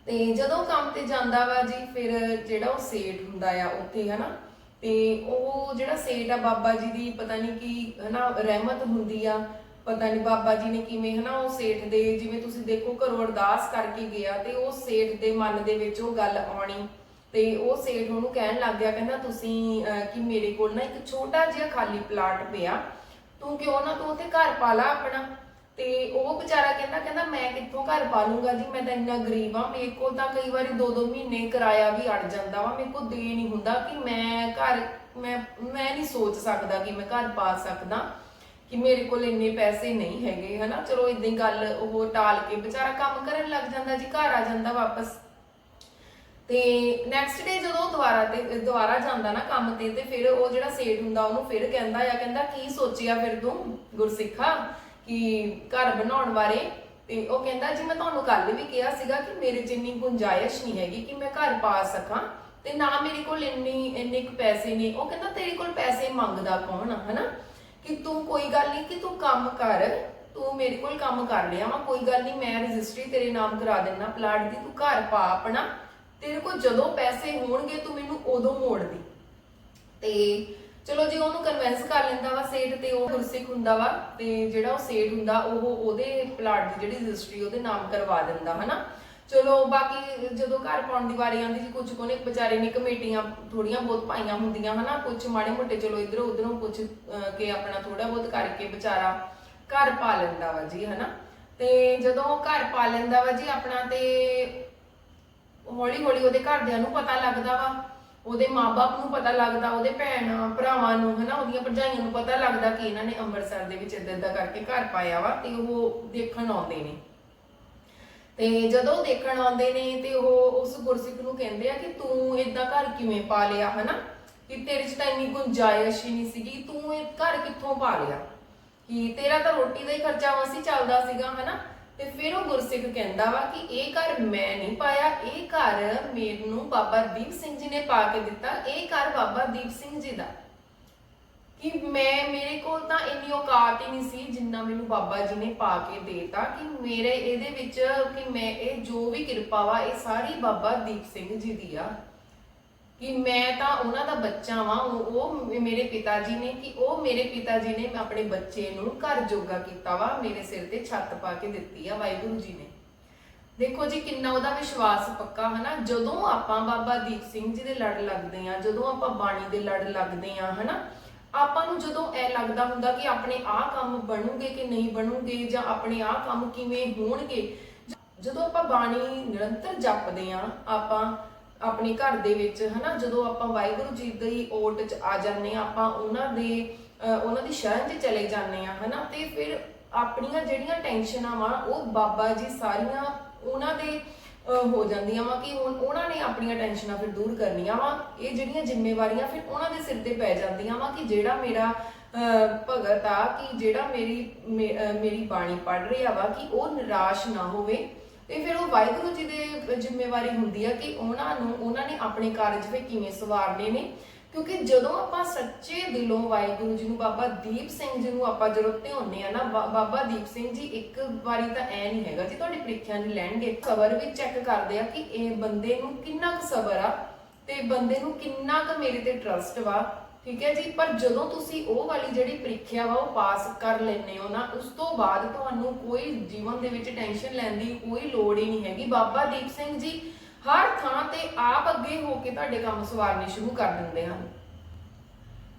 ਤੇ ਜਦੋਂ ਕੰਮ ਤੇ ਜਾਂਦਾ ਵਾ ਜੀ, ਫਿਰ ਜਿਹੜਾ ਉਹ ਸੇਠ ਹੁੰਦਾ ਆ ਉੱਥੇ, ਹਨਾ? ਤੇ ਉਹ ਜਿਹੜਾ ਸੇਠ ਆ ਬਾਬਾ ਜੀ ਦੀ, ਪਤਾ ਨਹੀਂ ਕੀ, ਹਨਾ, ਰਹਿਮਤ ਹੁੰਦੀ ਆ। ਪਤਾ ਨਹੀਂ ਬਾਬਾ ਜੀ ਨੇ ਕਿਵੇਂ ਹਨਾ ਉਹ ਸੇਠ ਦੇ, ਜਿਵੇਂ ਤੁਸੀਂ ਦੇਖੋ ਘਰੋਂ ਅਰਦਾਸ ਕਰਕੇ ਗਿਆ ਤੇ ਉਹ ਸੇਠ ਦੇ ਮਨ ਦੇ ਵਿੱਚ ਉਹ ਗੱਲ ਆਉਣੀ ਤੇ ਉਹ ਸੇਠ ਉਹਨੂੰ ਕਹਿਣ ਲੱਗ ਗਿਆ, ਕਹਿੰਦਾ ਤੁਸੀਂ ਕਿ ਮੇਰੇ ਕੋਲ ਨਾ ਇੱਕ ਛੋਟਾ ਜਿਹਾ ਖਾਲੀ ਪਲਾਟ ਪਿਆ, ਤੂੰ ਕਿਉਂ ਨਾ ਤੂੰ ਉੱਥੇ ਘਰ ਪਾ ਲਾ ਆਪਣਾ। ਤੇ ਉਹ ਵਿਚਾਰਾ ਕਹਿੰਦਾ ਕਹਿੰਦਾ ਮੈਂ ਕਿੱਥੋਂ ਘਰ ਪਾ ਲੂੰਗਾ ਜੀ, ਮੈਂ ਤਾਂ ਇੰਨਾ ਗਰੀਬ ਆ ਮੇਰੇ ਕੋਲ ਤਾਂ ਕਈ ਵਾਰੀ 2-2 ਮਹੀਨੇ ਕਿਰਾਇਆ ਵੀ ਅੜ ਜਾਂਦਾ ਵਾ, ਮੇਰੇ ਕੋਲ ਦੇ ਨਹੀਂ ਹੁੰਦਾ ਕਿ ਮੈਂ ਘਰ, ਮੈਂ ਮੈਂ ਨਹੀਂ ਸੋਚ ਸਕਦਾ ਕਿ ਮੈਂ ਘਰ ਪਾ ਸਕਦਾ। ਕਿ ਮੇਰੇ ਕੋਲ ਇੰਨੇ ਪੈਸੇ ਨਹੀਂ ਹੈਗੇ, ਹਨਾ? ਚਲੋ ਇਦਾਂ ਹੀ ਗੱਲ ਉਹ ਟਾਲ ਕੇ ਵਿਚਾਰਾ ਕੰਮ ਕਰਨ ਲੱਗ ਜਾਂਦਾ ਜੀ, ਘਰ ਆ ਜਾਂਦਾ ਵਾਪਸ। ਤੇ ਨੈਕਸਟ ਡੇ ਜਦੋਂ ਦੁਬਾਰਾ ਤੇ, ਦੁਬਾਰਾ ਜਾਂਦਾ ਨਾ ਕੰਮ ਤੇ ਤੇ ਫਿਰ ਉਹ ਜਿਹੜਾ ਸੇਠ ਹੁੰਦਾ ਉਹਨੂੰ ਫਿਰ ਕਹਿੰਦਾ ਆ, ਕਹਿੰਦਾ ਕੀ ਸੋਚਿਆ ਫਿਰ ਤੂੰ ਗੁਰਸਿੱਖਾ ਕਿ ਘਰ ਬਣਾਉਣ ਬਾਰੇ? ਤੇ ਉਹ ਕਹਿੰਦਾ ਜੀ, ਮੈਂ ਤੁਹਾਨੂੰ ਕੱਲ ਵੀ ਕਿਹਾ ਸੀਗਾ ਕਿ ਮੇਰੇ ਜਿੰਨੀ ਗੁੰਜਾਇਸ਼ ਨਹੀਂ ਹੈਗੀ ਕਿ ਮੈਂ ਘਰ ਪਾ ਸਕਾਂ ਤੇ ਨਾ ਮੇਰੇ ਕੋਲ ਇੰਨੀ, ਇੰਨੇ ਕੁ ਪੈਸੇ ਨੇ। ਉਹ ਕਹਿੰਦਾ ਤੇਰੇ ਕੋਲ ਪੈਸੇ ਮੰਗਦਾ ਕੌਣ ਆ, ਹਨਾ? ਕਿ ਤੂੰ ਕੋਈ ਗੱਲ ਨਹੀਂ ਕਿ ਤੂੰ ਕੰਮ ਕਰ, ਤੂੰ ਮੇਰੇ ਕੋਲ ਕੰਮ ਕਰ ਲਿਆ ਵਾ, ਕੋਈ ਗੱਲ ਨਹੀਂ ਮੈਂ ਰਜਿਸਟਰੀ ਤੇਰੇ ਨਾਮ ਕਰਾ ਦੇਣਾ ਪਲਾਟ ਦੀ ਤੂੰ ਘਰ ਪਾ ਆਪਣਾ, ਤੇਰੇ ਕੋਲ ਜਦੋਂ ਪੈਸੇ ਹੋਣਗੇ ਤੂੰ ਮੈਨੂੰ ਉਦੋਂ ਮੋੜ ਦੀ ਤੇ ਚਲੋ ਜੇ ਉਹਨੂੰ ਕਨਵਿੰਸ ਕਰ ਲੈਂਦਾ ਵਾ ਸੇਠ ਤੇ ਉਹ ਗੁਰਸਿੱਖ ਹੁੰਦਾ ਵਾ, ਤੇ ਜਿਹੜਾ ਉਹ ਸੇਠ ਹੁੰਦਾ ਉਹ ਉਹਦੇ ਪਲਾਟ ਦੀ ਜਿਹੜੀ ਰਜਿਸਟਰੀ ਉਹਦੇ ਨਾਮ ਕਰਵਾ ਦਿੰਦਾ, ਹਨਾ? ਚਲੋ, ਬਾਕੀ ਜਦੋਂ ਘਰ ਪਾਉਣ ਦੀ ਵਾਰੀ ਆਉਂਦੀ ਸੀ ਕੁਝ ਕੋਨੇ ਵਿਚਾਰੇ ਨੇ ਕਮੇਟੀਆਂ ਥੋੜੀਆਂ ਬਹੁਤ ਪਾਈਆਂ ਹੁੰਦੀਆਂ ਹਨਾ ਕੁਝ ਮਾੜੇ ਮੋਟੇ ਚਲੋ ਇਧਰੋਂ ਉਧਰੋਂ ਕੁਝ ਕੇ ਆਪਣਾ ਥੋੜਾ ਬਹੁਤ ਕਰਕੇ ਵਿਚਾਰਾ ਘਰ ਪਾ ਲੈਂਦਾ ਵਾ ਜੀ, ਹਨਾ। ਤੇ ਜਦੋਂ ਘਰ ਪਾ ਲੈਂਦਾ ਵਾ ਜੀ, ਆਪਣਾ ਤੇ ਹੌਲੀ ਹੌਲੀ ਉਹਦੇ ਘਰਦਿਆਂ ਨੂੰ ਪਤਾ ਲੱਗਦਾ ਵਾ, ਉਹਦੇ ਮਾਪੇ ਨੂੰ ਪਤਾ ਲੱਗਦਾ, ਉਹਦੇ ਭੈਣਾਂ ਭਰਾਵਾਂ ਨੂੰ, ਹਨਾ, ਉਹਦੀਆਂ ਭਰਜਾਈਆਂ ਨੂੰ ਪਤਾ ਲੱਗਦਾ ਕਿ ਇਹਨਾਂ ਨੇ ਅੰਮ੍ਰਿਤਸਰ ਦੇ ਵਿੱਚ ਇਦਾਂ ਇਦਾਂ ਕਰਕੇ ਘਰ ਪਾਇਆ ਵਾ, ਤੇ ਉਹ ਦੇਖਣ ਆਉਂਦੇ ਨੇ। ਤੇ ਜਦੋਂ ਦੇਖਣ ਆਉਂਦੇ ਨੇ ਤੇ ਉਹ ਉਸ ਗੁਰਸਿੱਖ ਨੂੰ ਕਹਿੰਦੇ ਆ ਕਿ ਤੂੰ ਇਦਾਂ ਘਰ ਕਿਵੇਂ ਪਾ ਲਿਆ, ਹਨਾ? ਕਿ ਤੇਰੇ 'ਚ ਤਾਂ ਇੰਨੀ ਗੁੰਜਾਇਸ਼ ਹੀ ਨਹੀਂ ਸੀਗੀ, ਤੂੰ ਇਹ ਘਰ ਕਿੱਥੋਂ ਪਾ ਲਿਆ? ਕਿ ਤੇਰਾ ਤਾਂ ਰੋਟੀ ਦਾ ਹੀ ਖਰਚਾ ਵਸੀ ਚੱਲਦਾ ਸੀਗਾ, ਹਨਾ? ਤੇ ਫਿਰ ਉਹ ਗੁਰਸਿੱਖ ਕਹਿੰਦਾ ਵਾ ਕਿ ਇਹ ਘਰ ਮੈਂ ਨਹੀਂ ਪਾਇਆ, ਇਹ ਘਰ ਮੈਨੂੰ ਬਾਬਾ ਦੀਪ ਸਿੰਘ ਜੀ ਨੇ ਪਾ ਕੇ ਦਿੱਤਾ, ਇਹ ਘਰ ਬਾਬਾ ਦੀਪ ਸਿੰਘ ਜੀ ਦਾ। ਕਿ ਮੈਂ, ਮੇਰੇ ਕੋਲ ਤਾਂ ਇੰਨੀ ਔਕਾਤ ਹੀ ਨਹੀਂ ਸੀ ਜਿੰਨਾ ਮੈਨੂੰ ਬਾਬਾ ਜੀ ਨੇ ਪਾ ਕੇ ਦੇਤਾ ਕਿ ਮੇਰੇ ਇਹਦੇ ਵਿੱਚ ਕਿ ਮੈਂ, ਇਹ ਜੋ ਵੀ ਕਿਰਪਾ ਵਾ, ਇਹ ਸਾਰੀ ਬਾਬਾ ਦੀਪ ਸਿੰਘ ਜੀ ਦੀ ਆ। ਕਿ ਮੈਂ ਤਾਂ ਉਹਨਾਂ ਦਾ ਬੱਚਾ ਵਾਂ, ਉਹ ਮੇਰੇ ਪਿਤਾ ਜੀ ਨੇ ਕਿ ਉਹ ਮੇਰੇ ਪਿਤਾ ਜੀ ਨੇ ਆਪਣੇ ਬੱਚੇ ਨੂੰ ਘਰ ਜੋਗਾ ਕੀਤਾ ਵਾ, ਮੇਰੇ ਸਿਰ ਤੇ ਛੱਤ ਪਾ ਕੇ ਦਿੱਤੀ ਆ ਵਾਹਿਗੁਰੂ ਜੀ ਨੇ। ਦੇਖੋ ਜੀ, ਕਿੰਨਾ ਉਹਦਾ ਵਿਸ਼ਵਾਸ ਪੱਕਾ ਹਨਾ? ਜਦੋਂ ਆਪਾਂ ਬਾਬਾ ਦੀਪ ਸਿੰਘ ਜੀ ਦੇ ਲੜ ਲੱਗਦੇ ਆ, ਜਦੋਂ ਆਪਾਂ ਬਾਣੀ ਦੇ ਲੜ ਲੱਗਦੇ ਆ, ਹਨਾ? ਆਪਾਂ ਨੂੰ ਜਦੋਂ ਐ ਲੱਗਦਾ ਹੁੰਦਾ ਕਿ ਆਪਣੇ ਆਹ ਕੰਮ ਬਣੂਗੇ ਕਿ ਨਹੀਂ ਬਣੂਗੇ ਜਾਂ ਆਪਣੇ ਆਹ ਕੰਮ ਕਿਵੇਂ ਹੋਣਗੇ, ਜਦੋਂ ਆਪਾਂ ਬਾਣੀ ਨਿਰੰਤਰ ਜਪਦੇ ਆ ਆਪਾਂ ਆਪਣੇ ਘਰ ਦੇ ਵਿੱਚ, ਹਨਾ, ਜਦੋਂ ਆਪਾਂ ਵਾਹਿਗੁਰੂ ਜੀ ਦੀ ਓਟ ਚ ਆ ਜਾਂਦੇ ਆ ਆਪਾਂ ਉਹਨਾਂ ਦੇ, ਅਹ, ਉਹਨਾਂ ਦੀ ਸ਼ਰਨ 'ਚ ਚਲੇ ਜਾਂਦੇ ਆ ਹਨਾ, ਤੇ ਫਿਰ ਆਪਣੀਆਂ ਜਿਹੜੀਆਂ ਟੈਨਸ਼ਨਾਂ ਵਾ, ਉਹ ਬਾਬਾ ਜੀ ਸਾਰੀਆਂ ਉਹਨਾਂ ਦੇ ਅਹ ਹੋ ਜਾਂਦੀਆਂ ਵਾ ਕਿ ਹੁਣ ਉਹਨਾਂ ਨੇ ਆਪਣੀਆਂ ਟੈਨਸ਼ਨਾਂ ਫਿਰ ਦੂਰ ਕਰਨੀਆਂ ਵਾ। ਇਹ ਜਿਹੜੀਆਂ ਜ਼ਿੰਮੇਵਾਰੀਆਂ ਫਿਰ ਉਹਨਾਂ ਦੇ ਸਿਰ ਤੇ ਪੈ ਜਾਂਦੀਆਂ ਵਾ ਕਿ ਜਿਹੜਾ ਮੇਰਾ, ਅਹ ਭਗਤ ਆ, ਕਿ ਜਿਹੜਾ ਮੇਰੀ, ਮੇ- ਅਹ ਮੇਰੀ ਬਾਣੀ ਪੜ ਰਿਹਾ ਵਾ ਕਿ ਉਹ ਨਿਰਾਸ਼ ਨਾ ਹੋਵੇ। ਤੇ ਫਿਰ ਉਹ ਵਾਹਿਗੁਰੂ ਜੀ ਦੇ ਜ਼ਿੰਮੇਵਾਰੀ ਹੁੰਦੀ ਆ ਕਿ ਉਹਨਾਂ ਨੂੰ, ਉਹਨਾਂ ਨੇ ਆਪਣੇ ਕਾਰਜ ਫਿਰ ਕਿਵੇਂ ਸਵਾਰਨੇ ਨੇ। ਕਿਉਂਕਿ ਜਦੋਂ ਆਪਾਂ ਸੱਚੇ ਦਿਲੋਂ ਵਾਹਿਗੁਰੂ ਜੀ ਨੂੰ, ਬਾਬਾ ਦੀਪ ਸਿੰਘ ਜੀ ਨੂੰ ਆਪਾਂ ਜਦੋਂ ਧਿਆਉਂਦੇ ਆ ਨਾ, ਬਾ- ਬਾਬਾ ਦੀਪ ਸਿੰਘ ਜੀ ਇੱਕ ਵਾਰੀ ਤਾਂ ਐ ਨਹੀਂ ਹੈਗਾ ਜੀ ਤੁਹਾਡੀ ਪ੍ਰੀਖਿਆ ਨਹੀਂ ਲੈਣਗੇ। ਸਬਰ ਵੀ ਚੈੱਕ ਕਰਦੇ ਆ ਕਿ ਇਹ ਬੰਦੇ ਨੂੰ ਕਿੰਨਾ ਕੁ ਸਬਰ ਆ ਤੇ ਬੰਦੇ ਨੂੰ ਕਿੰਨਾ ਕੁ ਮੇਰੇ ਤੇ ਟਰਸਟ ਵਾ, ਠੀਕ ਹੈ ਜੀ? ਪਰ ਜਦੋਂ ਤੁਸੀਂ ਉਹ ਵਾਲੀ ਜਿਹੜੀ ਪ੍ਰੀਖਿਆ ਵਾ, ਉਹ ਪਾਸ ਕਰ ਲੈਂਦੇ ਹੋ ਨਾ, ਉਸ ਤੋਂ ਬਾਅਦ ਤੁਹਾਨੂੰ ਕੋਈ ਜੀਵਨ ਦੇ ਵਿੱਚ ਟੈਨਸ਼ਨ ਲੈਣ ਦੀ ਕੋਈ ਲੋੜ ਹੀ ਨਹੀਂ ਹੈਗੀ। ਬਾਬਾ ਦੀਪ ਸਿੰਘ ਜੀ ਹਰ ਥਾਂ ਤੇ ਆਪ ਅੱਗੇ ਹੋ ਕੇ ਤੁਹਾਡੇ ਕੰਮ ਸਵਾਰਨੇ ਸ਼ੁਰੂ ਕਰ ਦਿੰਦੇ ਹਨ।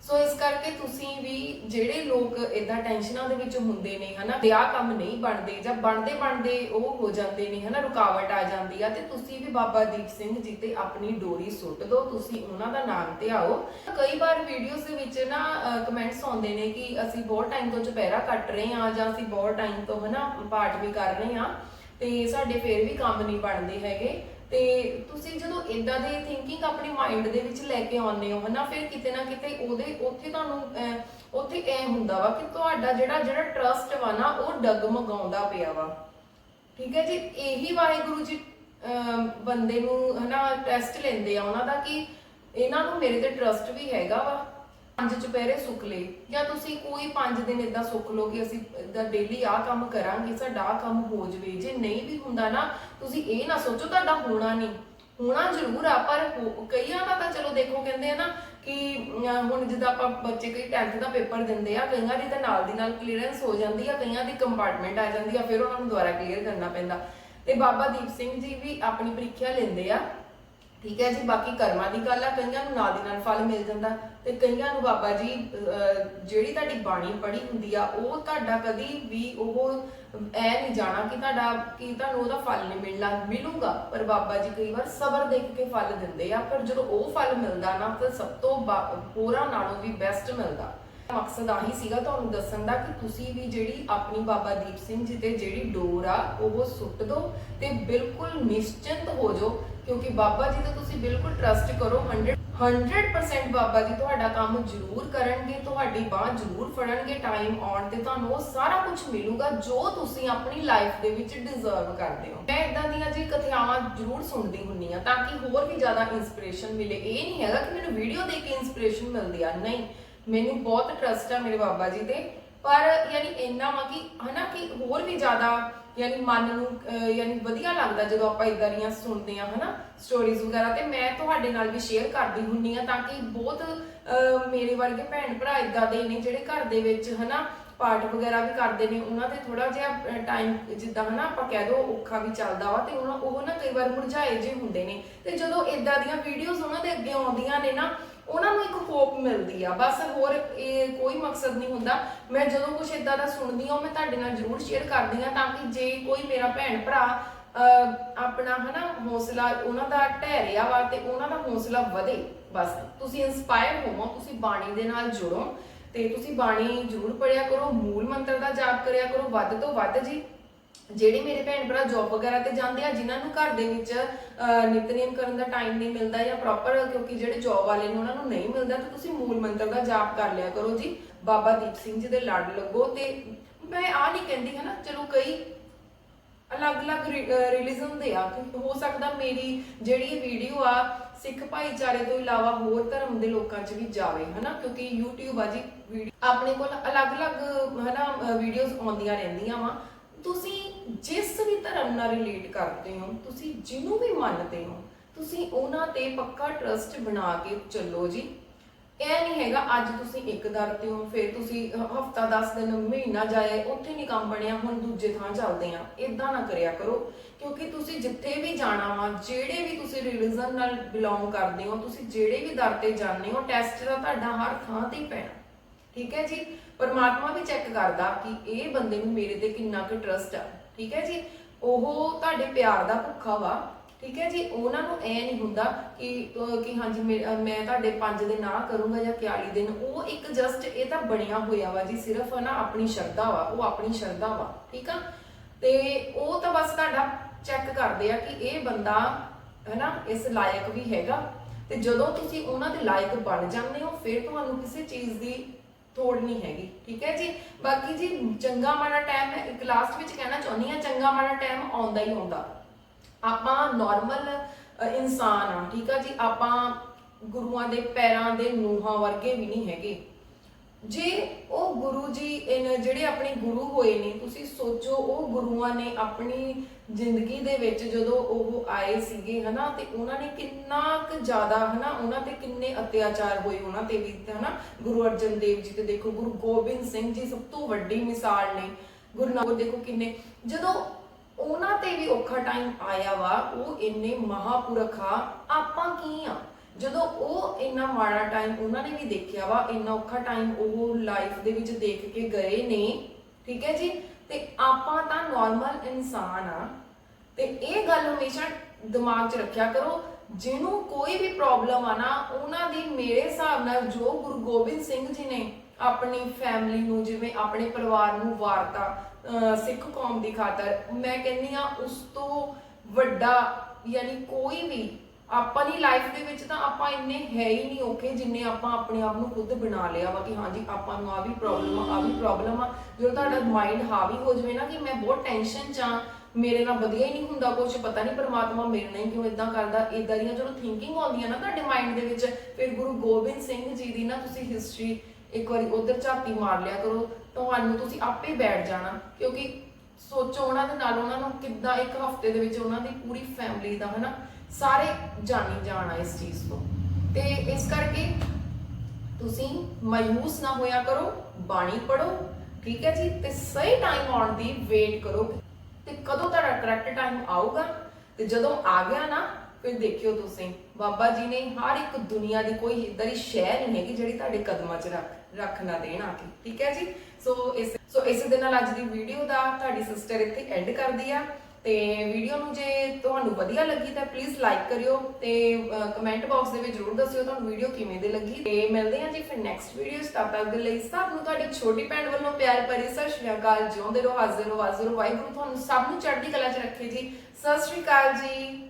ਸੋ ਇਸ ਕਰਕੇ ਤੁਸੀਂ ਵੀ ਜਿਹੜੇ ਲੋਕ ਇਦਾਂ ਟੈਨਸ਼ਨਾਂ ਦੇ ਵਿੱਚ ਹੁੰਦੇ ਨੇ, ਹਨਾ, ਤੇ ਆਹ ਕੰਮ ਨਹੀਂ ਬਣਦੇ ਜਾਂ ਬਣਦੇ ਬਣਦੇ ਉਹ ਹੋ ਜਾਂਦੇ ਨੇ, ਹਨਾ, ਰੁਕਾਵਟ ਆ ਜਾਂਦੀ ਆ, ਤੇ ਤੁਸੀਂ ਵੀ ਬਾਬਾ ਦੀਪ ਸਿੰਘ ਜੀ ਤੇ ਆਪਣੀ ਡੋਰੀ ਸੁੱਟ ਦਿਓ ਤੁਸੀਂ ਉਹਨਾਂ ਦਾ ਨਾਮ ਤੇ ਆਓ। ਕਈ ਵਾਰ ਵੀਡੀਓਜ਼ ਦੇ ਵਿੱਚ ਨਾ ਕਮੈਂਟਸ ਆਉਂਦੇ ਨੇ ਕਿ ਅਸੀਂ ਬਹੁਤ ਟਾਈਮ ਤੋਂ ਚੁਪਹਿਰਾ ਕੱਟ ਰਹੇ ਹਾਂ ਜਾਂ ਅਸੀਂ ਬਹੁਤ ਟਾਈਮ ਤੋਂ, ਹਨਾ, ਪਾਠ ਵੀ ਕਰ ਰਹੇ ਹਾਂ, ਤੇ ਸਾਡੇ ਫੇਰ ਵੀ ਕੰਮ ਨਹੀਂ ਬਣਦੇ ਹੈਗੇ। ਤੇ ਤੁਸੀਂ ਜਦੋਂ ਇਦਾਂ ਦੇ ਥਿੰਕਿੰਗ ਆਪਣੇ ਮਾਈਂਡ ਦੇ ਵਿੱਚ ਲੈ ਕੇ ਆਉਂਦੇ ਹੋ, ਹਨਾ, ਫਿਰ ਕਿਤੇ ਨਾ ਕਿਤੇ ਉਹਦੇ, ਉੱਥੇ ਤੁਹਾਨੂੰ ਉੱਥੇ ਐ ਹੁੰਦਾ ਵਾ ਕਿ ਤੁਹਾਡਾ ਜਿਹੜਾ ਜਿਹੜਾ ਟਰਸਟ ਵਾ ਨਾ, ਉਹ ਡਗਮਗਾਉਂਦਾ ਪਿਆ ਵਾ। ਠੀਕ ਹੈ ਜੀ? ਇਹੀ ਵਾਹਿਗੁਰੂ ਜੀ ਬੰਦੇ ਨੂੰ, ਹਨਾ ਟੈਸਟ ਲੈਂਦੇ ਆ ਉਹਨਾਂ ਦਾ ਕਿ ਇਹਨਾਂ ਨੂੰ ਮੇਰੇ ਤੇ ਟਰਸਟ ਵੀ ਹੈਗਾ ਵਾ। ਪੰਜ ਚੁਪਹਿਰੇ ਸੁੱਖ ਲਏ ਜਾਂ ਤੁਸੀਂ ਕੋਈ ਪੰਜ ਦਿਨ ਇਦਾਂ ਸੁੱਖ ਲਓ ਕਿ ਅਸੀਂ ਇਦਾਂ ਡੇਲੀ ਆਹ ਕੰਮ ਕਰਾਂਗੇ ਸਾਡਾ ਆਹ ਕੰਮ ਹੋ ਜਵੇ। ਜੇ ਨਹੀਂ ਵੀ ਹੁੰਦਾ ਨਾ ਤੁਸੀਂ ਇਹ ਨਾ ਸੋਚੋ ਤੁਹਾਡਾ ਹੋਣਾ ਨਹੀਂ। ਹੋਣਾ ਜ਼ਰੂਰ ਆ ਪਰ ਹੋ- ਕਈਆਂ ਦਾ ਤਾਂ ਚਲੋ ਦੇਖੋ ਕਹਿੰਦੇ ਆ ਨਾ ਕਿ ਅਹ, ਹੁਣ ਜਿੱਦਾਂ ਆਪਾਂ ਬੱਚੇ ਕਈ 10th ਦਾ ਪੇਪਰ ਦਿੰਦੇ ਆ ਕਈਆਂ ਦੀ ਤਾਂ ਨਾਲ ਦੀ ਨਾਲ ਕਲੀਅਰੈਂਸ ਹੋ ਜਾਂਦੀ ਆ ਕਈਆਂ ਦੀ ਕੰਪਾਰਟਮੈਂਟ ਆ ਜਾਂਦੀ ਆ ਫਿਰ ਉਹਨਾਂ ਨੂੰ ਦੁਬਾਰਾ ਕਲੀਅਰ ਕਰਨਾ ਪੈਂਦਾ। ਤੇ ਬਾਬਾ ਦੀਪ ਸਿੰਘ ਜੀ ਵੀ ਆਪਣੀ ਪ੍ਰੀਖਿਆ ਲੈਂਦੇ ਆ। ਠੀਕ ਹੈ ਜੀ ਬਾਕੀ ਕਰਮਾਂ ਦੀ ਗੱਲ ਆ ਕਈਆਂ ਨੂੰ ਨਾਲ ਦੀ ਨਾਲ ਫਲ ਮਿਲ ਜਾਂਦਾ ਤੇ ਕਈਆਂ ਨੂੰ ਬਾਬਾ ਜੀ ਅਹ, ਜਿਹੜੀ ਤੁਹਾਡੀ ਬਾਣੀ ਪੜ੍ਹੀ ਹੁੰਦੀ ਆ ਉਹ ਤੁਹਾਡਾ ਕਦੀ ਵੀ ਉਹ ਐ ਨਹੀਂ ਜਾਣਾ ਕਿ ਤੁਹਾਡਾ ਕਿ ਤੁਹਾਨੂੰ ਉਹਦਾ ਫਲ ਨਹੀਂ ਮਿਲਣਾ ਮਿਲੂਗਾ ਪਰ ਬਾਬਾ ਜੀ ਕਈ ਵਾਰ ਸਬਰ ਦੇਖ ਕੇ ਫਲ ਦਿੰਦੇ ਆ ਪਰ ਜਦੋਂ ਉਹ ਫਲ ਮਿਲਦਾ ਨਾ ਤਾਂ ਸਭ ਤੋਂ ਬਾ- ਹੋਰਾਂ ਨਾਲੋਂ ਵੀ ਬੈਸਟ ਮਿਲਦਾ। ਮਕਸਦ ਆਹੀ ਸੀਗਾ ਤੁਹਾਨੂੰ ਦੱਸਣ ਦਾ ਕਿ ਤੁਸੀਂ ਵੀ ਜਿਹੜੀ ਆਪਣੀ ਬਾਬਾ ਦੀਪ ਸਿੰਘ ਜੀ ਤੇ ਜਿਹੜੀ ਡੋਰ ਆ ਉਹ ਸੁੱਟ ਦਿਓ ਤੇ ਬਿਲਕੁਲ ਨਿਸ਼ਚਿੰਤ ਹੋ ਜਾਓ। ਕਿਉਂਕਿ ਬਾਬਾ ਜੀ ਤੇ ਤੁਸੀਂ ਬਿਲਕੁਲ ਟਰਸਟ ਕਰੋ 100 100% ਬਾਬਾ ਜੀ ਤੁਹਾਡਾ ਕੰਮ ਜ਼ਰੂਰ ਕਰਨਗੇ, ਤੁਹਾਡੀ ਬਾਹ ਜ਼ਰੂਰ ਫੜਨਗੇ ਟਾਈਮ ਆਉਣ ਤੇ ਤੁਹਾਨੂੰ ਉਹ ਸਾਰਾ ਕੁਝ ਮਿਲੂਗਾ ਜੋ ਤੁਸੀਂ ਆਪਣੀ ਲਾਈਫ ਦੇ ਵਿੱਚ ਡਿਜ਼ਰਵ ਕਰਦੇ ਹੋ। ਮੈਂ ਇਦਾਂ ਦੀਆਂ ਜੀ ਕਥਾਵਾਂ ਜ਼ਰੂਰ ਸੁਣਦੀ ਹੁੰਨੀ ਆ ਤਾਂ ਕਿ ਹੋਰ ਵੀ ਜ਼ਿਆਦਾ ਇਨਸਪੀਰੇਸ਼ਨ ਮਿਲੇ। ਇਹ ਨਹੀਂ ਹੈਗਾ ਕਿ ਮੈਨੂੰ ਵੀਡੀਓ ਦੇਖ ਕੇ ਇਨਸਪੀਰੇਸ਼ਨ ਮਿਲਦੀ ਆ। ਨਹੀਂ, ਮੈਨੂੰ ਬਹੁਤ ਟਰਸਟ ਆ ਮੇਰੇ ਬਾਬਾ ਜੀ ਤੇ। ਪਰ ਯਾਨੀ ਇੰਨਾ ਵਾ ਕਿ ਹਨਾ ਕਿ ਹੋਰ ਵੀ ਜ਼ਿਆਦਾ ਯਾਨੀ ਮਨ ਨੂੰ ਅਹ, ਯਾਨੀ ਵਧੀਆ ਲੱਗਦਾ ਜਦੋਂ ਆਪਾਂ ਇਦਾਂ ਦੀਆਂ ਸੁਣਦੇ ਆ ਹਨਾ? ਸਟੋਰੀਜ਼ ਵਗੈਰਾ ਤੇ ਮੈਂ ਤੁਹਾਡੇ ਨਾਲ ਵੀ ਸ਼ੇਅਰ ਕਰਦੀ ਹੁੰਨੀ ਆ ਤਾਂ ਕਿ ਬਹੁਤ ਅਹ, ਮੇਰੇ ਵਰਗੇ ਭੈਣ ਭਰਾ ਇਦਾਂ ਦੇ ਨੇ ਜਿਹੜੇ ਘਰ ਦੇ ਵਿੱਚ ਹਨਾ ਪਾਠ ਵਗੈਰਾ ਵੀ ਕਰਦੇ ਨੇ ਉਹਨਾਂ ਦੇ ਥੋੜਾ ਜਿਹਾ ਟਾਈਮ ਜਿੱਦਾਂ ਹਨਾ ਆਪਾਂ ਕਹਿ ਦੋ ਔਖਾ ਵੀ ਚੱਲਦਾ ਵਾ ਤੇ ਉਹਨਾਂ ਉਹ ਨਾ ਕਈ ਵਾਰ ਮੁਰਝਾਏ ਜੇ ਹੁੰਦੇ ਨੇ। ਤੇ ਜਦੋਂ ਇਦਾਂ ਦੀਆਂ ਵੀਡੀਓਜ਼ ਉਹਨਾਂ ਦੇ ਅੱਗੇ ਆਉਂਦੀਆਂ ਨੇ ਨਾ ਉਹਨਾਂ ਨੂੰ ਇੱਕ ਹੋਪ ਮਿਲਦੀ ਆ। ਬਸ ਹੋਰ ਇਹ ਕੋਈ ਮਕਸਦ ਨਹੀਂ ਹੁੰਦਾ। ਮੈਂ ਜਦੋਂ ਕੁਝ ਇਦਾਂ ਦਾ ਸੁਣਦੀ ਹਾਂ, ਉਹ ਮੈਂ ਤੁਹਾਡੇ ਨਾਲ ਜ਼ਰੂਰ ਸ਼ੇਅਰ ਕਰਦੀ ਹਾਂ ਤਾਂ ਕਿ ਜੇ ਕੋਈ ਮੇਰਾ ਭੈਣ ਭਰਾ ਆਪਣਾ ਹਨਾ ਹੌਸਲਾ ਉਹਨਾਂ ਦਾ ਢਹਿ ਰਿਹਾ ਵਾ ਤੇ ਉਹਨਾਂ ਦਾ ਹੌਸਲਾ ਵਧੇ, ਬਸ। ਤੁਸੀਂ ਇਨਸਪਾਇਰ ਹੋਵੋ, ਤੁਸੀਂ ਬਾਣੀ ਦੇ ਨਾਲ ਜੁੜੋ ਤੇ ਤੁਸੀਂ ਬਾਣੀ ਜ਼ਰੂਰ ਪੜਿਆ ਕਰੋ, ਮੂਲ ਮੰਤਰ ਦਾ ਜਾਪ ਕਰਿਆ ਕਰੋ, ਵੱਧ ਤੋਂ ਵੱਧ ਜੀ। ਜਿਹੜੇ ਮੇਰੇ ਭੈਣ ਭਰਾ ਜੌਬ ਵਗੈਰਾ ਤੇ ਜਾਂਦੇ ਆ ਜਿਨ੍ਹਾਂ ਨੂੰ ਘਰ ਦੇ ਵਿੱਚ ਅਹ, ਨਿਤਨੇਮ ਕਰਨ ਦਾ ਟਾਈਮ ਨਹੀਂ ਮਿਲਦਾ ਜਾਂ ਪ੍ਰੋਪਰ ਕਿਉਂਕਿ ਜਿਹੜੇ ਜੌਬ ਵਾਲੇ ਨੇ ਉਹਨਾਂ ਨੂੰ ਨਹੀਂ ਮਿਲਦਾ ਤਾਂ ਤੁਸੀਂ ਮੂਲ ਮੰਤਰ ਦਾ ਜਾਪ ਕਰ ਲਿਆ ਕਰੋ ਜੀ। ਬਾਬਾ ਦੀਪ ਸਿੰਘ ਜੀ ਦੇ ਲੜ ਲੱਗੋ ਤੇ ਮੈਂ ਆ ਨਹੀਂ ਕਹਿੰਦੀ ਹੈ ਚਲੋ ਕਈ ਅਲੱਗ-ਅਲੱਗ ਰਿਲੀਜਨ ਦੇ ਆ ਕਿ ਹੋ ਸਕਦਾ ਮੇਰੀ ਜਿਹੜੀ ਇਹ ਵੀਡੀਓ ਆ ਸਿੱਖ ਭਾਈਚਾਰੇ ਤੋਂ ਇਲਾਵਾ ਹੋਰ ਧਰਮ ਦੇ ਲੋਕਾਂ 'ਚ ਵੀ ਜਾਵੇ ਹਨਾ ਕਿਉਂਕਿ YouTube ਆ ਜੀ ਵੀਡੀਓ ਆਪਣੇ ਕੋਲ ਅਲੱਗ-ਅਲੱਗ ਹਨਾ ਵੀਡੀਓਜ਼ ਆਉਂਦੀਆਂ ਰਹਿੰਦੀਆਂ ਵਾ। ਤੁਸੀਂ ਜਿਸ ਵੀ ਧਰਮ ਨਾਲ ਰਿਲੇਟ ਕਰਦੇ ਹੋ, ਤੁਸੀਂ ਜਿਹਨੂੰ ਵੀ ਮੰਨਦੇ ਹੋ, ਤੁਸੀਂ ਉਹਨਾਂ ਤੇ ਪੱਕਾ ਟਰਸਟ ਬਣਾ ਕੇ ਚੱਲੋ ਜੀ। ਇਹ ਨਹੀਂ ਹੈਗਾ ਅੱਜ ਤੁਸੀਂ ਇੱਕ ਦਰ ਤੇ ਹੋ, ਫਿਰ ਤੁਸੀਂ ਹਫਤਾ 10 ਦਿਨ, ਮਹੀਨਾ ਜਾਏ, ਉੱਥੇ ਨਹੀਂ ਕੰਮ ਬਣਿਆ, ਹੁਣ ਦੂਜੇ ਥਾਂ ਚੱਲਦੇ ਆ ਇਦਾਂ ਨਾ ਕਰਿਆ ਕਰੋ, ਕਿਉਂਕਿ ਤੁਸੀਂ ਜਿੱਥੇ ਵੀ ਜਾਣਾ ਵਾ, ਜਿਹੜੇ ਵੀ ਤੁਸੀਂ ਰਿਲੀਜਨ ਨਾਲ ਬਿਲੋਂਗ ਕਰਦੇ ਹੋ, ਤੁਸੀਂ ਜਿਹੜੇ ਵੀ ਦਰ ਤੇ ਜਾਂਦੇ ਹੋ ਟੈਸਟ ਦਾ ਤੁਹਾਡਾ ਹਰ ਥਾਂ ਤੇ ਪੈਣਾ। ਠੀਕ ਹੈ ਜੀ? ਪਰਮਾਤਮਾ ਵੀ ਚੈੱਕ ਕਰਦਾ ਕਿ ਇਹ ਬੰਦੇ ਨੂੰ ਮੇਰੇ ਤੇ ਕਿੰਨਾ ਕੁ ਟਰਸਟ ਆ। ਠੀਕ ਹੈ ਜੀ? ਉਹ ਤੁਹਾਡੇ ਪਿਆਰ ਦਾ ਭੁੱਖਾ ਵਾ, ਠੀਕ ਹੈ ਜੀ? ਉਹਨਾਂ ਨੂੰ ਐ ਨਹੀਂ ਹੁੰਦਾ ਕਿ ਕਿ ਹਾਂਜੀ, ਮੈਂ ਤੁਹਾਡੇ 5 ਦਿਨ ਨਾ ਕਰੂੰਗਾ ਜਾਂ 41 ਦਿਨ। ਉਹ ਇੱਕ ਜਸਟ ਇਹ ਤਾਂ ਬਣਿਆ ਹੋਇਆ ਵਾ ਜੀ, ਸਿਰਫ ਨਾ ਆਪਣੀ ਸ਼ਰਧਾ ਵਾ, ਉਹ ਆਪਣੀ ਸ਼ਰਧਾ ਵਾ, ਠੀਕ ਆ? ਤੇ ਉਹ ਤਾਂ ਬਸ ਤੁਹਾਡਾ ਚੈੱਕ ਕਰਦੇ ਆ ਕਿ ਇਹ ਬੰਦਾ, ਹਨਾ, ਇਸ ਲਾਇਕ ਵੀ ਹੈਗਾ। ਤੇ ਜਦੋਂ ਤੁਸੀਂ ਉਹਨਾਂ ਦੇ ਲਾਇਕ ਬਣ ਜਾਂਦੇ ਹੋ, ਫਿਰ ਤੁਹਾਨੂੰ ਕਿਸੇ ਚੀਜ਼ ਦੀ ਤੋੜ ਨਹੀਂ ਹੈਗੀ, ਠੀਕ ਹੈ ਜੀ? ਬਾਕੀ ਜੀ ਚੰਗਾ ਮਾੜਾ ਟਾਈਮ ਹੈ, ਇੱਕ ਲਾਸਟ ਵਿੱਚ ਕਹਿਣਾ ਚਾਹੁੰਦੀ ਆ ਚੰਗਾ ਮਾੜਾ ਟਾਈਮ ਆਉਂਦਾ ਹੀ ਆਉਂਦਾ। ਆਪਾਂ ਨਾਰਮਲ ਇਨਸਾਨ ਆ ਠੀਕ ਆ ਜੀ? ਆਪਾਂ ਗੁਰੂਆਂ ਦੇ ਪੈਰਾਂ ਦੇ ਨੂਹਾਂ ਵਰਗੇ ਵੀ ਨਹੀਂ ਹੈਗੇ। ਜੇ ਉਹ ਗੁਰੂ ਜਿਹੜੇ ਆਪਣੇ ਗੁਰੂ ਹੋਏ ਨੇ, ਤੁਸੀਂ ਸੋਚੋ ਉਹ ਗੁਰੂਆਂ ਨੇ ਆਪਣੀ ਜ਼ਿੰਦਗੀ ਦੇ ਵਿੱਚ ਜਦੋਂ ਉਹ ਆਏ ਸੀਗੇ, ਹਨਾ, ਤੇ ਉਹਨਾਂ ਨੇ ਕਿੰਨਾ ਕੁ ਜ਼ਿਆਦਾ, ਹਨਾ, ਉਹਨਾਂ ਤੇ ਕਿੰਨੇ ਅਤਿਆਚਾਰ ਹੋਏ ਉਹਨਾਂ ਤੇ ਵੀ ਹਨਾ, ਗੁਰੂ ਅਰਜਨ ਦੇਵ ਜੀ ਤੇ ਦੇਖੋ, ਗੁਰੂ ਗੋਬਿੰਦ ਸਿੰਘ ਜੀ ਸਭ ਤੋਂ ਵੱਡੀ ਮਿਸਾਲ ਨੇ, ਗੁਰੂ ਨਾਨਕ ਦੇਖੋ ਕਿੰਨੇ, ਜਦੋਂ ਉਹਨਾਂ ਤੇ ਵੀ ਔਖਾ ਟਾਈਮ ਆਇਆ ਵਾ, ਉਹ ਇੰਨੇ ਮਹਾਪੁਰਖ ਆ, ਆਪਾਂ ਕੀ ਆ? ਜਦੋਂ ਉਹ ਇੰਨਾ ਮਾੜਾ ਟਾਈਮ ਉਹਨਾਂ ਨੇ ਵੀ ਦੇਖਿਆ ਵਾ, ਇੰਨਾ ਔਖਾ ਟਾਈਮ ਉਹ ਲਾਈਫ ਦੇ ਵਿੱਚ ਦੇਖ ਕੇ ਗਏ ਨੇ, ਠੀਕ ਹੈ ਜੀ? ਤੇ ਆਪਾਂ ਤਾਂ ਨਾਰਮਲ ਇਨਸਾਨ ਆ। ਤੇ ਇਹ ਗੱਲ ਹਮੇਸ਼ਾ ਦਿਮਾਗ 'ਚ ਰੱਖਿਆ ਕਰੋ, ਜਿਹਨੂੰ ਕੋਈ ਵੀ ਪ੍ਰੋਬਲਮ ਆ ਨਾ, ਉਹਨਾਂ ਦੀ ਮੇਰੇ ਹਿਸਾਬ ਨਾਲ ਜੋ ਗੁਰੂ ਗੋਬਿੰਦ ਸਿੰਘ ਜੀ ਨੇ ਆਪਣੀ ਫੈਮਿਲੀ ਨੂੰ, ਜਿਵੇਂ ਆਪਣੇ ਪਰਿਵਾਰ ਨੂੰ ਵਾਰਤਾ ਸਿੱਖ ਕੌਮ ਦੀ ਖਾਤਰ, ਮੈਂ ਕਹਿੰਨੀ ਆ ਉਸ ਤੋਂ ਵੱਡਾ ਯਾਨੀ ਕੋਈ ਵੀ ਆਪਾਂ ਦੀ ਲਾਈਫ ਦੇ ਵਿੱਚ ਤਾਂ ਆਪਾਂ ਇੰਨੇ ਹੈ ਹੀ ਨਹੀਂ ਔਖੇ ਜਿੰਨੇ ਆਪਾਂ ਆਪਣੇ ਆਪ ਨੂੰ ਖੁਦ ਬਣਾ ਲਿਆ ਵਾ ਕਿ ਹਾਂਜੀ ਆਪਾਂ ਨੂੰ ਆ ਵੀ ਪ੍ਰੋਬਲਮ ਆ ਆ ਵੀ ਪ੍ਰੋਬਲਮ ਆ। ਜਦੋਂ ਤੁਹਾਡਾ ਮਾਈਂਡ ਹਾਵੀ ਹੋ ਜਾਵੇ ਨਾ ਕਿ ਮੈਂ ਬਹੁਤ ਟੈਨਸ਼ਨ ਚ ਆ, ਮੇਰੇ ਨਾਲ ਵਧੀਆ ਹੀ ਨਹੀਂ ਹੁੰਦਾ ਕੁਝ ਪਤਾ ਨਹੀਂ ਪਰਮਾਤਮਾ ਮੇਰੇ ਨਾਲ ਹੀ ਕਿਉਂ ਇਦਾਂ ਕਰਦਾ ਇਦਾਂ ਦੀਆਂ ਜਦੋਂ ਥਿੰਕਿੰਗ ਆਉਂਦੀਆਂ ਨਾ ਤੁਹਾਡੇ ਮਾਈਂਡ ਦੇ ਵਿੱਚ, ਫਿਰ ਗੁਰੂ ਗੋਬਿੰਦ ਸਿੰਘ ਜੀ ਦੀ ਨਾ ਤੁਸੀਂ ਹਿਸਟਰੀ ਇੱਕ ਵਾਰੀ ਉਧਰ ਝਾਤੀ ਮਾਰ ਲਿਆ ਕਰੋ, ਤੁਹਾਨੂੰ ਤੁਸੀਂ ਆਪੇ ਬੈਠ ਜਾਣਾ, ਕਿਉਂਕਿ ਸੋਚੋ ਉਹਨਾਂ ਦੇ ਨਾਲ ਉਹਨਾਂ ਨੂੰ ਕਿੱਦਾਂ ਇੱਕ ਹਫ਼ਤੇ ਦੇ ਵਿੱਚ ਉਹਨਾਂ ਦੀ ਪੂਰੀ ਫੈਮਿਲੀ ਦਾ ਹਨਾ ਸਾਰੇ ਜਾਣੀ ਜਾਣਾ ਇਸ ਚੀਜ਼ ਤੋਂ। ਤੇ ਇਸ ਕਰਕੇ ਤੁਸੀਂ ਮਾਯੂਸ ਨਾ ਹੋਇਆ ਕਰੋ, ਬਾਣੀ ਪੜੋ ਠੀਕ ਹੈ ਜੀ? ਤੇ ਸਹੀ ਟਾਈਮ ਆਉਣ ਦੀ ਵੇਟ ਕਰੋ। ਤੇ ਕਦੋਂ ਤੁਹਾਡਾ ਕਰੈਕਟ ਟਾਈਮ ਆਊਗਾ? ਤੇ ਜਦੋਂ ਆ ਗਿਆ ਨਾ, ਫਿਰ ਦੇਖਿਓ ਤੁਸੀਂ। ਬਾਬਾ ਜੀ ਨੇ ਹਰ ਇੱਕ ਦੁਨੀਆ ਦੀ ਕੋਈ ਇਦਾਂ ਦੀ ਸ਼ੈ ਨਹੀਂ ਹੈਗੀ ਜਿਹੜੀ ਤੁਹਾਡੇ ਕਦਮਾਂ 'ਚ ਰੱਖ ਰੱਖ ਨਾ ਦੇਣ ਆ ਕੇ। ਠੀਕ ਹੈ ਜੀ? ਸੋ ਇਸ ਸੋ ਇਸੇ ਦੇ ਨਾਲ ਅੱਜ ਦੀ ਵੀਡੀਓ ਦਾ ਤੁਹਾਡੀ ਸਿਸਟਰ ਇੱਥੇ ਐਂਡ ਕਰਦੀ ਆ। ਤੇ ਵੀਡੀਓ ਨੂੰ ਜੇ ਤੁਹਾਨੂੰ ਵਧੀਆ ਲੱਗੀ ਤਾਂ ਪਲੀਜ਼ ਲਾਈਕ ਕਰਿਓ ਤੇ ਕਮੈਂਟ ਬਾਕਸ ਦੇ ਵਿੱਚ ਜ਼ਰੂਰ ਦੱਸਿਓ ਤੁਹਾਨੂੰ ਵੀਡੀਓ ਕਿਵੇਂ ਦੀ ਲੱਗੀ। ਤੇ ਮਿਲਦੇ ਹਾਂ ਜੀ ਫਿਰ ਨੈਕਸਟ ਵੀਡੀਓ ਤਦ ਤੱਕ ਦੇ ਲਈ ਸਭ ਨੂੰ ਤੁਹਾਡੀ ਛੋਟੀ ਭੈਣ ਵੱਲੋਂ ਪਿਆਰ ਭਰੀ ਸਤਿ ਸ਼੍ਰੀ ਅਕਾਲ। ਜਿਉਂਦੇ ਰਹੋ, ਹਾਜ਼ਰ ਰਹੋ ਹਾਜ਼ਰ ਰਹੋ। ਵਾਹਿਗੁਰੂ ਤੁਹਾਨੂੰ ਸਭ ਨੂੰ ਚੜ੍ਹਦੀ ਕਲਾ 'ਚ ਰੱਖੇ ਜੀ। ਸਤਿ ਸ਼੍ਰੀ ਅਕਾਲ ਜੀ।